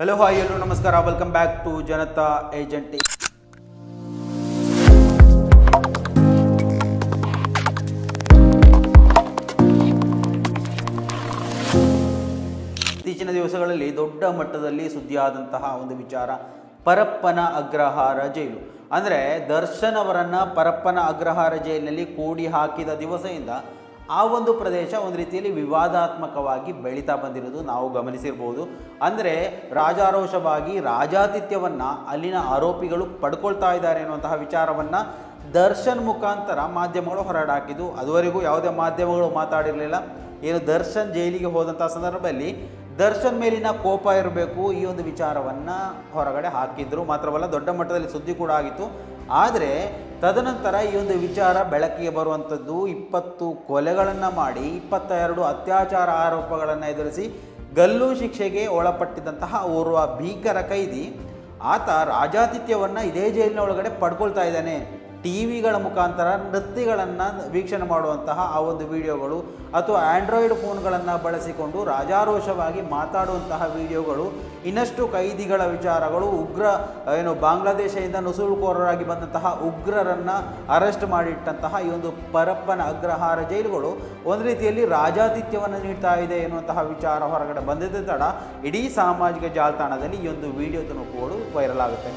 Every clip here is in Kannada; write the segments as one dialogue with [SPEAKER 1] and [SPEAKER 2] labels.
[SPEAKER 1] ಹಲೋ ಹಾಯ್ ಎಲ್ಲರೂ ನಮಸ್ಕಾರ welcome back to Janata agent ಇತ್ತೀಚಿನ ದಿವಸಗಳಲ್ಲಿ ದೊಡ್ಡ ಮಟ್ಟದಲ್ಲಿ ಸುದ್ದಿಯಾದಂತಹ ಒಂದು ವಿಚಾರ, ಪರಪ್ಪನ ಅಗ್ರಹಾರ ಜೈಲು. ಅಂದರೆ ದರ್ಶನ್ ಅವರನ್ನು ಪರಪ್ಪನ ಅಗ್ರಹಾರ ಜೈಲಿನಲ್ಲಿ ಕೂಡಿ ಹಾಕಿದ ದಿವಸದಿಂದ ಆ ಒಂದು ಪ್ರದೇಶ ಒಂದು ರೀತಿಯಲ್ಲಿ ವಿವಾದಾತ್ಮಕವಾಗಿ ಬೆಳೀತಾ ಬಂದಿರೋದು ನಾವು ಗಮನಿಸಿರ್ಬೋದು. ಅಂದರೆ ರಾಜಾರೋಷವಾಗಿ ರಾಜಾತಿಥ್ಯವನ್ನು ಅಲ್ಲಿನ ಆರೋಪಿಗಳು ಪಡ್ಕೊಳ್ತಾ ಇದ್ದಾರೆ ಅನ್ನುವಂತಹ ವಿಚಾರವನ್ನು ದರ್ಶನ್ ಮುಖಾಂತರ ಮಾಧ್ಯಮಗಳು ಹೊರಡಾಕಿದ್ದು ಅದುವರೆಗೂ ಯಾವುದೇ ಮಾಧ್ಯಮಗಳು ಮಾತಾಡಿರಲಿಲ್ಲ. ಏನು ದರ್ಶನ್ ಜೈಲಿಗೆ ಹೋದಂಥ ಸಂದರ್ಭದಲ್ಲಿ ದರ್ಶನ್ ಮೇಲಿನ ಕೋಪ ಇರಬೇಕು ಈ ಒಂದು ವಿಚಾರವನ್ನು ಹೊರಗಡೆ ಹಾಕಿದ್ರು. ಮಾತ್ರವಲ್ಲ, ದೊಡ್ಡ ಮಟ್ಟದಲ್ಲಿ ಸುದ್ದಿ ಕೂಡ ಆಗಿತ್ತು. ಆದರೆ, ತದನಂತರ ಈ ಒಂದು ವಿಚಾರ ಬೆಳಕಿಗೆ ಬರುವಂಥದ್ದು ಇಪ್ಪತ್ತು ಕೊಲೆಗಳನ್ನು ಮಾಡಿ ಇಪ್ಪತ್ತ ಎರಡು ಅತ್ಯಾಚಾರ ಆರೋಪಗಳನ್ನು ಎದುರಿಸಿ, ಗಲ್ಲು ಶಿಕ್ಷೆಗೆ ಒಳಪಟ್ಟಿದ್ದಂತಹ ಓರ್ವ ಭೀಕರ ಕೈದಿ, ಆತ ರಾಜಾತಿಥ್ಯವನ್ನು ಇದೇ ಜೈಲಿನ ಒಳಗಡೆ ಪಡ್ಕೊಳ್ತಾ ಇದ್ದಾನೆ. ಟಿ ವಿಗಳ ಮುಖಾಂತರ ನೃತ್ಯಗಳನ್ನು ವೀಕ್ಷಣೆ ಮಾಡುವಂತಹ ಆ ಒಂದು ವಿಡಿಯೋಗಳು ಅಥವಾ ಆ್ಯಂಡ್ರಾಯ್ಡ್ ಫೋನ್ಗಳನ್ನು ಬಳಸಿಕೊಂಡು ರಾಜಾರೋಷವಾಗಿ ಮಾತಾಡುವಂತಹ ವಿಡಿಯೋಗಳು, ಇನ್ನಷ್ಟು ಕೈದಿಗಳ ವಿಚಾರಗಳು, ಉಗ್ರ, ಏನು ಬಾಂಗ್ಲಾದೇಶದಿಂದ ನುಸುಳುಕೋರರಾಗಿ ಬಂದಂತಹ ಉಗ್ರರನ್ನು ಅರೆಸ್ಟ್ ಮಾಡಿಟ್ಟಂತಹ ಈ ಒಂದು ಪರಪ್ಪನ ಅಗ್ರಹಾರ ಜೈಲುಗಳು ಒಂದು ರೀತಿಯಲ್ಲಿ ರಾಜಾತಿಥ್ಯವನ್ನು ನೀಡ್ತಾ ಇದೆ ಎನ್ನುವಂತಹ ವಿಚಾರ ಹೊರಗಡೆ ಬಂದಿದ್ದ ತಡ, ಇಡೀ ಸಾಮಾಜಿಕ ಜಾಲತಾಣದಲ್ಲಿ ಈ ಒಂದು ವಿಡಿಯೋ ತುಣುಕುಗಳು ವೈರಲ್ ಆಗುತ್ತೆ.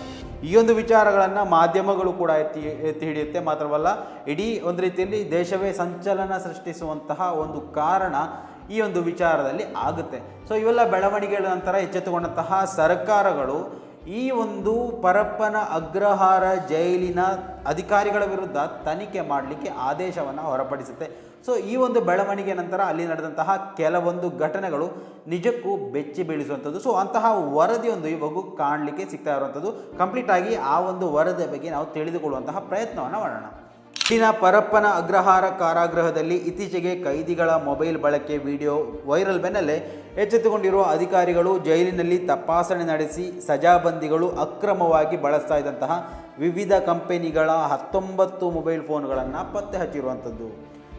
[SPEAKER 1] ಈ ಒಂದು ವಿಚಾರಗಳನ್ನು ಮಾಧ್ಯಮಗಳು ಕೂಡ ಎತ್ತಿ ಎತ್ತಿ ಹಿಡಿಯುತ್ತೆ. ಮಾತ್ರವಲ್ಲ, ಇಡೀ ಒಂದು ರೀತಿಯಲ್ಲಿ ದೇಶವೇ ಸಂಚಲನ ಸೃಷ್ಟಿಸುವಂತಹ ಒಂದು ಕಾರಣ ಈ ಒಂದು ವಿಚಾರದಲ್ಲಿ ಆಗುತ್ತೆ. ಸೊ ಇವೆಲ್ಲ ಬೆಳವಣಿಗೆಗಳ ನಂತರ ಎಚ್ಚೆತ್ತುಕೊಂಡಂತಹ ಸರ್ಕಾರಗಳು ಈ ಒಂದು ಪರಪ್ಪನ ಅಗ್ರಹಾರ ಜೈಲಿನ ಅಧಿಕಾರಿಗಳ ವಿರುದ್ಧ ತನಿಖೆ ಮಾಡಲಿಕ್ಕೆ ಆದೇಶವನ್ನು ಹೊರಪಡಿಸುತ್ತೆ. ಸೊ ಈ ಒಂದು ಬೆಳವಣಿಗೆ ನಂತರ ಅಲ್ಲಿ ನಡೆದಂತಹ ಕೆಲವೊಂದು ಘಟನೆಗಳು ನಿಜಕ್ಕೂ ಬೆಚ್ಚಿ ಬೀಳಿಸುವಂಥದ್ದು. ಸೊ ಅಂತಹ ವರದಿಯೊಂದು ಇವಾಗ ಕಾಣಲಿಕ್ಕೆ ಸಿಗ್ತಾ ಇರುವಂಥದ್ದು. ಕಂಪ್ಲೀಟ್ ಆಗಿ ಆ ಒಂದು ವರದಿಯ ಬಗ್ಗೆ ನಾವು ತಿಳಿದುಕೊಳ್ಳುವಂತಹ ಪ್ರಯತ್ನವನ್ನು ಮಾಡೋಣ. ಇಲ್ಲಿನ ಪರಪ್ಪನ ಅಗ್ರಹಾರ ಕಾರಾಗೃಹದಲ್ಲಿ ಇತ್ತೀಚೆಗೆ ಕೈದಿಗಳ ಮೊಬೈಲ್ ಬಳಕೆ ವಿಡಿಯೋ ವೈರಲ್ ಬೆನ್ನಲ್ಲೇ ಎಚ್ಚೆತ್ತುಕೊಂಡಿರುವ ಅಧಿಕಾರಿಗಳು ಜೈಲಿನಲ್ಲಿ ತಪಾಸಣೆ ನಡೆಸಿ ಸಜಾಬಂದಿಗಳು ಅಕ್ರಮವಾಗಿ ಬಳಸ್ತಾ ಇದ್ದಂತಹ ವಿವಿಧ ಕಂಪೆನಿಗಳ ಹತ್ತೊಂಬತ್ತು ಮೊಬೈಲ್ ಫೋನ್ಗಳನ್ನು ಪತ್ತೆ ಹಚ್ಚಿರುವಂಥದ್ದು.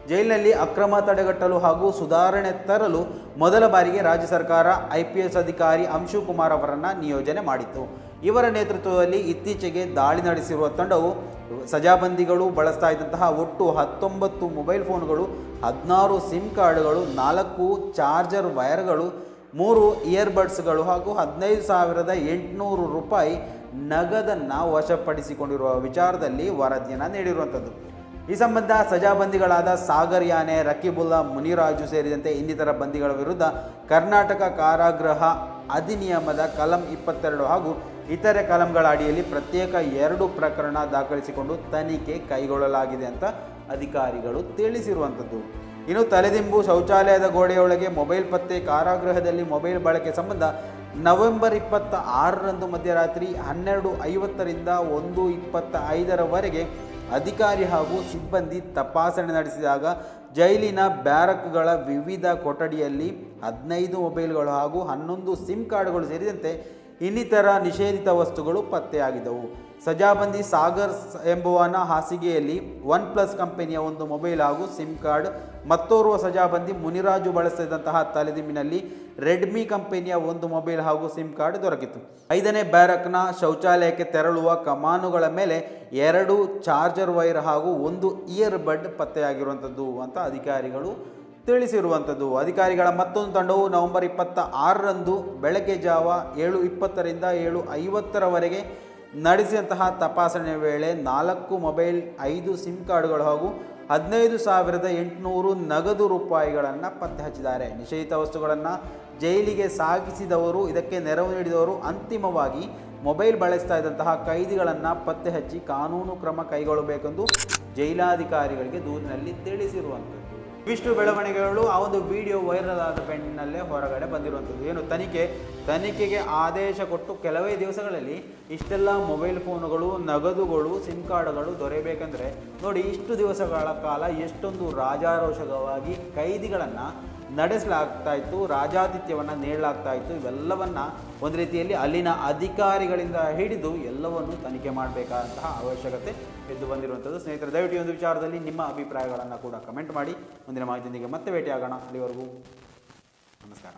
[SPEAKER 1] ಜೈಲಿನಲ್ಲಿ ಅಕ್ರಮ ತಡೆಗಟ್ಟಲು ಹಾಗೂ ಸುಧಾರಣೆ ತರಲು ಮೊದಲ ಬಾರಿಗೆ ರಾಜ್ಯ ಸರ್ಕಾರ ಐ ಪಿ ಎಸ್ ಅಧಿಕಾರಿ ಅಂಶು ಕುಮಾರ್ ಅವರನ್ನು ನಿಯೋಜನೆ ಮಾಡಿತ್ತು. ಇವರ ನೇತೃತ್ವದಲ್ಲಿ ಇತ್ತೀಚೆಗೆ ದಾಳಿ ನಡೆಸಿರುವ ತಂಡವು ಸಜಾಬಂದಿಗಳು ಬಳಸ್ತಾ ಇದ್ದಂತಹ ಒಟ್ಟು ಹತ್ತೊಂಬತ್ತು ಮೊಬೈಲ್ ಫೋನ್ಗಳು, ಹದಿನಾರು ಸಿಮ್ ಕಾರ್ಡ್ಗಳು, ನಾಲ್ಕು ಚಾರ್ಜರ್ ವೈರ್ಗಳು, ಮೂರು ಇಯರ್ಬಡ್ಸ್ಗಳು ಹಾಗೂ ಹದಿನೈದು ಸಾವಿರದ ಎಂಟುನೂರು ರೂಪಾಯಿ ನಗದನ್ನು ವಶಪಡಿಸಿಕೊಂಡಿರುವ ವಿಚಾರದಲ್ಲಿ ವರದಿಯನ್ನು ನೀಡಿರುವಂಥದ್ದು. ಈ ಸಂಬಂಧ ಸಜಾಬಂದಿಗಳಾದ ಸಾಗರ್ ಯಾನೆ ಮುನಿರಾಜು ಸೇರಿದಂತೆ ಇನ್ನಿತರ ಬಂದಿಗಳ ವಿರುದ್ಧ ಕರ್ನಾಟಕ ಕಾರಾಗೃಹ ಅಧಿನಿಯಮದ ಕಲಂ ಇಪ್ಪತ್ತೆರಡು ಹಾಗೂ ಇತರೆ ಕಲಂಗಳ ಅಡಿಯಲ್ಲಿ ಪ್ರತ್ಯೇಕ ಎರಡು ಪ್ರಕರಣ ದಾಖಲಿಸಿಕೊಂಡು ತನಿಖೆ ಕೈಗೊಳ್ಳಲಾಗಿದೆ ಅಂತ ಅಧಿಕಾರಿಗಳು ತಿಳಿಸಿರುವಂಥದ್ದು. ಇನ್ನು ತಲೆದಿಂಬು ಶೌಚಾಲಯದ ಗೋಡೆಯೊಳಗೆ ಮೊಬೈಲ್ ಪತ್ತೆ, ಕಾರಾಗೃಹದಲ್ಲಿ ಮೊಬೈಲ್ ಬಳಕೆ ಸಂಬಂಧ ನವೆಂಬರ್ ಇಪ್ಪತ್ತ ಆರರಂದು ಮಧ್ಯರಾತ್ರಿ ಹನ್ನೆರಡು ಐವತ್ತರಿಂದ ಒಂದು ಇಪ್ಪತ್ತ ಐದರವರೆಗೆ ಅಧಿಕಾರಿ ಹಾಗೂ ಸಿಬ್ಬಂದಿ ತಪಾಸಣೆ ನಡೆಸಿದಾಗ ಜೈಲಿನ ಬ್ಯಾರಕ್ಗಳ ವಿವಿಧ ಕೊಠಡಿಯಲ್ಲಿ ಹದಿನೈದು ಮೊಬೈಲ್ಗಳು ಹಾಗೂ ಹನ್ನೊಂದು ಸಿಮ್ ಕಾರ್ಡ್ಗಳು ಸೇರಿದಂತೆ ಇನ್ನಿತರ ನಿಷೇಧಿತ ವಸ್ತುಗಳು ಪತ್ತೆಯಾಗಿದ್ದವು. ಸಜಾಬಂದಿ ಸಾಗರ್ ಎಂಬುವನ ಹಾಸಿಗೆಯಲ್ಲಿ ಒನ್ ಪ್ಲಸ್ ಕಂಪನಿಯ ಒಂದು ಮೊಬೈಲ್ ಹಾಗೂ ಸಿಮ್ ಕಾರ್ಡ್, ಮತ್ತೋರ್ವ ಸಜಾಬಂದಿ ಮುನಿರಾಜು ಬಳಸಿದಂತಹ ತಲೆದಿಂಬಿನಲ್ಲಿ ರೆಡ್ಮಿ ಕಂಪನಿಯ ಒಂದು ಮೊಬೈಲ್ ಹಾಗೂ ಸಿಮ್ ಕಾರ್ಡ್ ದೊರಕಿತು. ಐದನೇ ಬ್ಯಾರಕ್ನ ಶೌಚಾಲಯಕ್ಕೆ ತೆರಳುವ ಕಮಾನುಗಳ ಮೇಲೆ ಎರಡು ಚಾರ್ಜರ್ ವೈರ್ ಹಾಗೂ ಒಂದು ಇಯರ್ ಬಡ್ ಪತ್ತೆಯಾಗಿರುವಂಥದ್ದು ಅಂತ ಅಧಿಕಾರಿಗಳು ತಿಳಿಸಿರುವಂಥದ್ದು. ಅಧಿಕಾರಿಗಳ ಮತ್ತೊಂದು ತಂಡವು ನವೆಂಬರ್ ಇಪ್ಪತ್ತ ಆರರಂದು ಬೆಳಗ್ಗೆ ಜಾವ ಏಳು ಇಪ್ಪತ್ತರಿಂದ ಏಳು ಐವತ್ತರವರೆಗೆ ನಡೆಸಿದಂತಹ ತಪಾಸಣೆ ವೇಳೆ ನಾಲ್ಕು ಮೊಬೈಲ್, ಐದು ಸಿಮ್ ಕಾರ್ಡ್ಗಳು ಹಾಗೂ ಹದಿನೈದು ಸಾವಿರದ ಎಂಟುನೂರು ನಗದು ರೂಪಾಯಿಗಳನ್ನು ಪತ್ತೆ ಹಚ್ಚಿದ್ದಾರೆ ನಿಷೇಧಿತ ವಸ್ತುಗಳನ್ನು ಜೈಲಿಗೆ ಸಾಗಿಸಿದವರು, ಇದಕ್ಕೆ ನೆರವು ನೀಡಿದವರು ಅಂತಿಮವಾಗಿ ಮೊಬೈಲ್ ಬಳಸ್ತಾ ಇದ್ದಂತಹ ಕೈದಿಗಳನ್ನು ಪತ್ತೆ ಹಚ್ಚಿ ಕಾನೂನು ಕ್ರಮ ಕೈಗೊಳ್ಳಬೇಕೆಂದು ಜೈಲಾಧಿಕಾರಿಗಳಿಗೆ ದೂರಿನಲ್ಲಿ ತಿಳಿಸಿರುವಂಥದ್ದು. ಇವಿಷ್ಟು ಬೆಳವಣಿಗೆಗಳು ಆ ಒಂದು ವಿಡಿಯೋ ವೈರಲ್ ಆದ ಬೆನ್ನಲ್ಲೇ ಹೊರಗಡೆ ಬಂದಿರುವಂಥದ್ದು. ಏನು ತನಿಖೆ? ತನಿಖೆಗೆ ಆದೇಶ ಕೊಟ್ಟು ಕೆಲವೇ ದಿವಸಗಳಲ್ಲಿ ಇಷ್ಟೆಲ್ಲ ಮೊಬೈಲ್ ಫೋನುಗಳು, ನಗದುಗಳು, ಸಿಮ್ ಕಾರ್ಡ್ಗಳು ದೊರೆಯಬೇಕೆಂದರೆ ನೋಡಿ ಇಷ್ಟು ದಿವಸಗಳ ಕಾಲ ಎಷ್ಟೊಂದು ರಾಜಾರೋಷಕವಾಗಿ ಕೈದಿಗಳನ್ನು ನಡೆಸಲಾಗ್ತಾ ಇತ್ತು, ರಾಜಾತಿಥ್ಯವನ್ನು ನೀಡಲಾಗ್ತಾ ಇತ್ತು. ಇವೆಲ್ಲವನ್ನ ಒಂದು ರೀತಿಯಲ್ಲಿ ಅಲ್ಲಿನ ಅಧಿಕಾರಿಗಳಿಂದ ಹಿಡಿದು ಎಲ್ಲವನ್ನು ತನಿಖೆ ಮಾಡಬೇಕಾದಂತಹ ಅವಶ್ಯಕತೆ ಎದ್ದು ಬಂದಿರುವಂಥದ್ದು. ಸ್ನೇಹಿತರೆ, ದಯವಿಟ್ಟು ಒಂದು ವಿಚಾರದಲ್ಲಿ ನಿಮ್ಮ ಅಭಿಪ್ರಾಯಗಳನ್ನು ಕೂಡ ಕಮೆಂಟ್ ಮಾಡಿ. ಮುಂದಿನ ಮಾಹಿತಿಯೊಂದಿಗೆ ಮತ್ತೆ ಭೇಟಿಯಾಗೋಣ. ಅಲ್ಲಿವರೆಗೂ ನಮಸ್ಕಾರ.